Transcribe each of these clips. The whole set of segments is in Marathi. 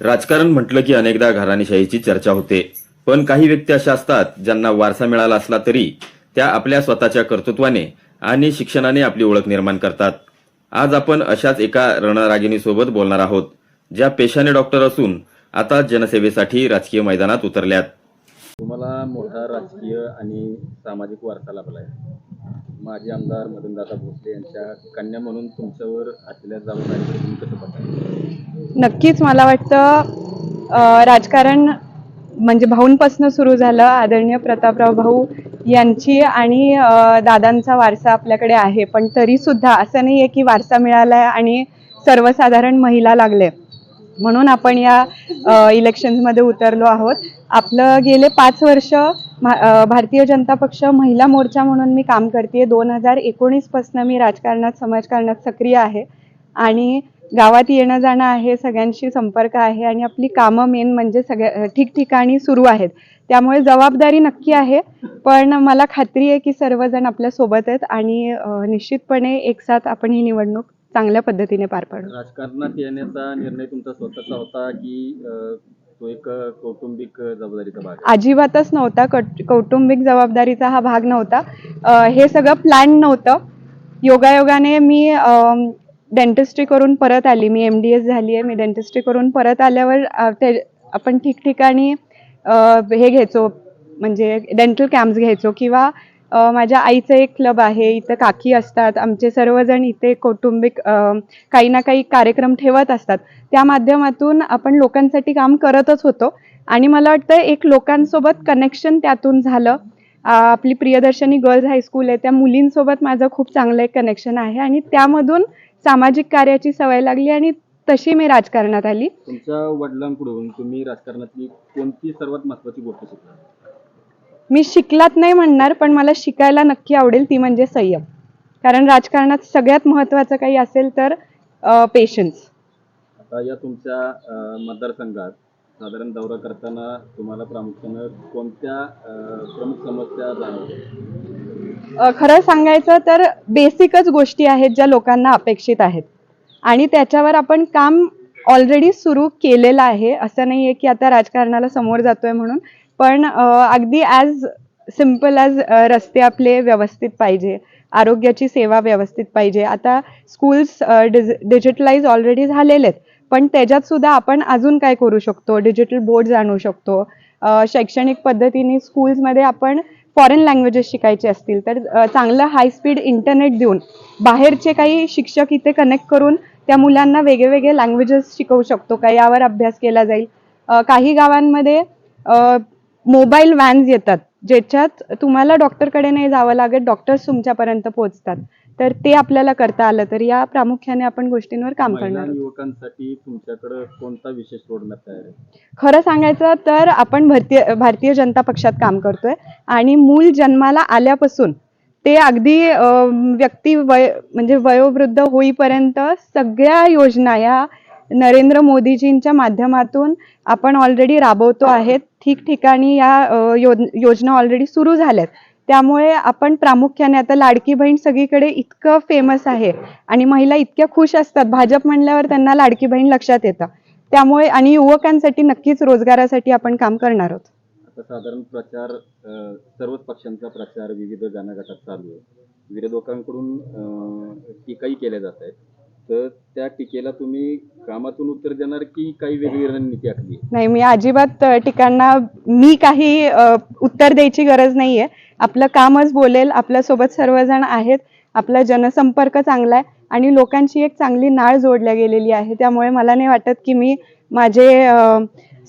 राजकारण म्हटलं की अनेकदा घराणेशाहीची चर्चा होते. पण काही व्यक्ती अशा असतात ज्यांना वारसा मिळाला असला तरी त्या आपल्या स्वतःच्या कर्तृत्वाने आणि शिक्षणाने आपली ओळख निर्माण करतात. आज आपण अशाच एका रणरागिणीसोबत बोलणार आहोत ज्या पेशाने डॉक्टर असून आता जनसेवेसाठी राजकीय मैदानात उतरल्यात. तुम्हाला मोठा राजकीय आणि सामाजिक वारसा लाभला आहे माजी आमदार मदनदादा भोसले यांच्या कन्या म्हणून तुमच्यावर असलेल्या जबाबदारीकडे तुम्ही कसं बघता? नक्कीच मला वाटतं राजकारण म्हणजे भाऊंपासून सुरू झालं आदरणीय प्रतापराव भाऊ यांची आणि दादांचा वारसा आपल्याकडे आहे. पण तरी सुद्धा असं नाही आहे की वारसा मिळालाय आणि सर्वसाधारण महिला लागले म्हणून आपण या इलेक्शन्समध्ये उतरलो आहोत. आपलं गेले पाच वर्ष भारतीय जनता पक्ष महिला मोर्चा म्हणून मी काम करते दोन हजार एकोणीसपासून मी राजकारणात समाजकारणात सक्रिय आहे. आणि गावात येणं जाणं आहे सगळ्यांशी संपर्क आहे आणि आपली कामं मेन म्हणजे सगळ्या ठिकठिकाणी सुरू आहेत. त्यामुळे जबाबदारी नक्की आहे पण मला खात्री आहे की सर्वजण आपल्यासोबत आहेत आणि निश्चितपणे एकसाथ आपण ही निवडणूक चांगल्या पद्धतीने पार पाडू. राजकारणात येण्याचा निर्णय तुमचा स्वतःचा होता की तो एक कौटुंबिक जबाबदारीचा भाग आहे? अजिबातच नव्हता कट- कौटुंबिक जबाबदारीचा हा भाग नव्हता. हे सगळं प्लॅन नव्हतं. योगायोगाने मी डेंटिस्ट्री करून परत आली. मी एम डी एस झाली आहे. मी डेंटिस्ट्री करून परत आल्यावर ते आपण ठिकठिकाणी हे घ्यायचो. म्हणजे डेंटल कॅम्प्स घ्यायचो किंवा माझ्या आईचं एक क्लब आहे इथं काकी असतात आमचे सर्वजण इथे कौटुंबिक काही ना काही कार्यक्रम ठेवत असतात. त्या माध्यमातून आपण लोकांसाठी काम करतच होतो आणि मला वाटतं एक लोकांसोबत कनेक्शन त्यातून झालं. आपली प्रियदर्शनी गर्ल्स हायस्कूल आहे त्या मुलींसोबत माझं खूप चांगलं एक कनेक्शन आहे आणि त्यामधून सामाजिक कार्याची सवय लागली आणि तशी मी राजकारणात आली. तुमच्या वडिलांकडून तुम्ही राजकारणातली कोणती सर्वात महत्वाची गोष्ट शिकला मी शिकलात नाही म्हणणार पण मला शिकायला नक्की आवडेल ती म्हणजे संयम. कारण राजकारणात सगळ्यात महत्त्वाचं काही असेल तर पेशन्स आता या तुमच्या मतदारसंघात साधारण दौरा करताना तुम्हाला प्रामुख्यानं कोणत्या प्रमुख समस्या जाणवतात? खरं सांगायचं तर बेसिकच गोष्टी आहेत ज्या लोकांना अपेक्षित आहेत. आणि त्याच्यावर आपण काम ऑलरेडी सुरू केलेलं आहे. असं नाही आहे की आता राजकारणाला समोर जातोय म्हणून. पण अगदी ॲज सिंपल ॲज रस्ते आपले व्यवस्थित पाहिजे. आरोग्याची सेवा व्यवस्थित पाहिजे. आता स्कूल्स डिज डिजिटलाइज ऑलरेडी झालेले आहेत पण त्याच्यात सुद्धा आपण अजून काय करू शकतो? डिजिटल बोर्ड आणू शकतो. शैक्षणिक पद्धतीने स्कूल्समध्ये आपण फॉरेन लँग्वेजेस शिकायचे असतील तर चांगलं हाय स्पीड इंटरनेट देऊन बाहेरचे काही शिक्षक इथे कनेक्ट करून त्या मुलांना वेगळेवेगळे लँग्वेजेस शिकवू शकतो. का यावर अभ्यास केला जाईल? काही गावांमध्ये मोबाईल व्हॅन्स येतात ज्याच्यात तुम्हाला डॉक्टरकडे नाही जावं लागत डॉक्टर्स तुमच्यापर्यंत पोहोचतात तर ते आपल्याला करता आलं तर या प्रामुख्याने आपण गोष्टींवर काम करणार. युवकांसाठी तुमच्याकडे कोणता विशेष रोडमॅप आहे खरं सांगायचं तर आपण भारतीय भारतीय जनता पक्षात काम करतोय आणि मूल जन्माला आल्यापासून ते अगदी व्यक्ती वय म्हणजे वयोवृद्ध होईपर्यंत सगळ्या योजना या नरेंद्र मोदीजींच्या माध्यमातून आपण ऑलरेडी राबवतो आहेत. ठिकठिकाणी या यो योजना ऑलरेडी सुरू झाल्यात. त्यामुळे आपण प्रामुख्याने आता लाडकी बहीण सगळीकडे इतकं फेमस आहे आणि महिला इतक्या खुश असतात. भाजप म्हणल्यावर त्यांना लाडकी बहीण लक्षात येतं. त्यामुळे आणि युवकांसाठी नक्कीच रोजगारासाठी आपण काम करणार आहोत. साधारण प्रचार सर्वच पक्षांचा प्रचार विविध गणागटात चालू आहे. विरोधकांकडून टीकाही केल्या जात आहेत. तर त्या टीकेला तुम्ही कामातून उत्तर देणार की काही वेगळी रणनीती आखली आहे? नाही मी अजिबात अ, टिकांना मी काही अ, उत्तर द्यायची गरज नाहीये. आपलं कामच बोलेल आपल्यासोबत सर्वजण आहेत आपला जनसंपर्क चांगला आहे आणि लोकांची एक चांगली नाळ जोडल्या गेलेली आहे. त्यामुळे मला नाही वाटत की मी माझे अ,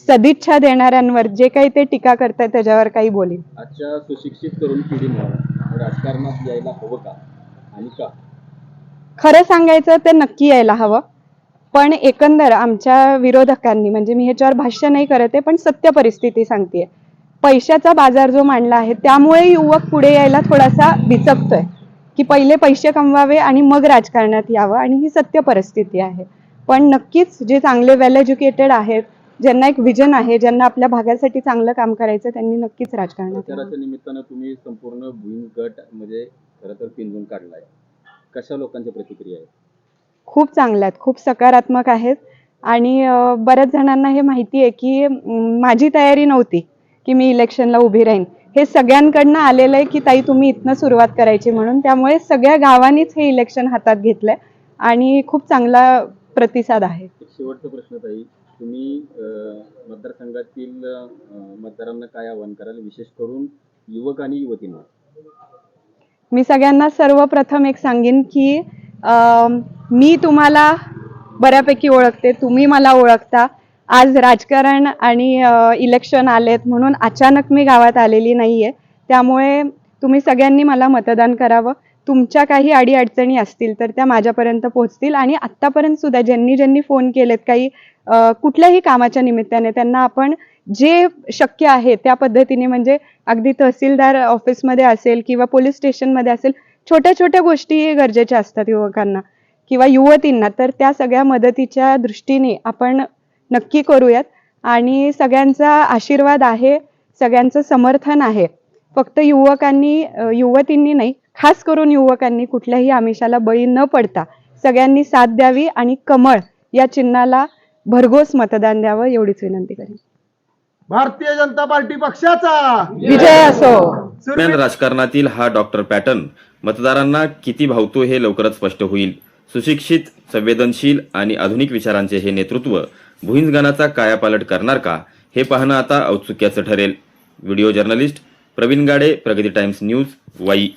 सदिच्छा देणाऱ्यांवर जे काही ते टीका करतायत त्याच्यावर काही बोलीन. आजच्या सुशिक्षित तरुण पिढीनं राजकारणात यायला हवं का? आणि का? खरं सांगायचं तर नक्की यायला हवं. पण एकंदर आमच्या विरोधकांनी म्हणजे मी ह्याच्यावर भाष्य नाही करत आहे पण सत्य परिस्थिती सांगतेय. पैशाचा बाजार जो मांडला आहे त्यामुळे युवक पुढे यायला थोडासा बिचकतोय. की पहिले पैसे कमवावे आणि मग राजकारणात यावं आणि ही सत्य परिस्थिती आहे. पण नक्कीच जे चांगले वेल एज्युकेटेड आहेत ज्यांना एक विजन आहे ज्यांना आपल्या भागासाठी चांगलं काम करायचं त्यांनी नक्कीच राजकारणात निमित्तानं तुम्ही संपूर्ण भुईन गट म्हणजे खरं तर पिंजून काढलाय. कशा लोकांच्या प्रतिक्रिया आहेत? खूप चांगल्या आहेत खूप सकारात्मक आहेत. आणि बऱ्याच जणांना हे माहिती आहे की माझी तयारी नव्हती की मी इलेक्शनला उभी राहीन. हे सगळ्यांकडनं आलेलं आहे की ताई तुम्ही इथनं सुरुवात करायची म्हणून. त्यामुळे सगळ्या गावांनीच हे इलेक्शन हातात घेतलंय आणि खूप चांगला प्रतिसाद आहे. शेवटचा प्रश्न ताई. तुम्ही मतदारसंघातील मतदारांना काय आवाहन कराल? विशेष करून युवक आणि युवतींना. मी सगळ्यांना सर्वप्रथम एक सांगेन की मी तुम्हाला बऱ्यापैकी ओळखते तुम्ही मला ओळखता. आज राजकारण आणि इलेक्शन आलेत म्हणून अचानक मी गावात आलेली नाही आहे त्यामुळे तुम्ही सगळ्यांनी मला मतदान करावं. तुमच्या काही अडीअडचणी असतील तर त्या माझ्यापर्यंत पोहोचतील. आणि आत्तापर्यंत सुद्धा ज्यांनी ज्यांनी फोन केलेत काही कुठल्याही कामाच्या निमित्ताने त्यांना आपण जे शक्य आहे त्या पद्धतीने म्हणजे अगदी तहसीलदार ऑफिसमध्ये असेल किंवा पोलीस स्टेशनमध्ये असेल छोट्या छोट्या गोष्टी गरजेच्या असतात युवकांना किंवा युवतींना. तर त्या सगळ्या मदतीच्या दृष्टीने आपण नक्की करूयात. आणि सगळ्यांचा आशीर्वाद आहे सगळ्यांचं समर्थन आहे. फक्त युवकांनी युवतींनी नाही खास करून युवकांनी कुठल्याही आमिषाला बळी न पडता सगळ्यांनी साथ द्यावी आणि कमळ या चिन्हाला भरघोस मतदान द्यावं एवढीच विनंती करेन. भारतीय जनता पार्टी पक्षाचा. विजय असो. दरम्यान राजकारणातील हा डॉक्टर पॅटर्न मतदारांना किती भावतो हे लवकरच स्पष्ट होईल. सुशिक्षित संवेदनशील आणि आधुनिक विचारांचे हे नेतृत्व भुईंजगानाचा कायापालट करणार का हे पाहणं आता औत्सुक्याचं ठरेल. व्हिडिओ जर्नलिस्ट प्रवीण गाडे प्रगती टाइम्स न्यूज वाई.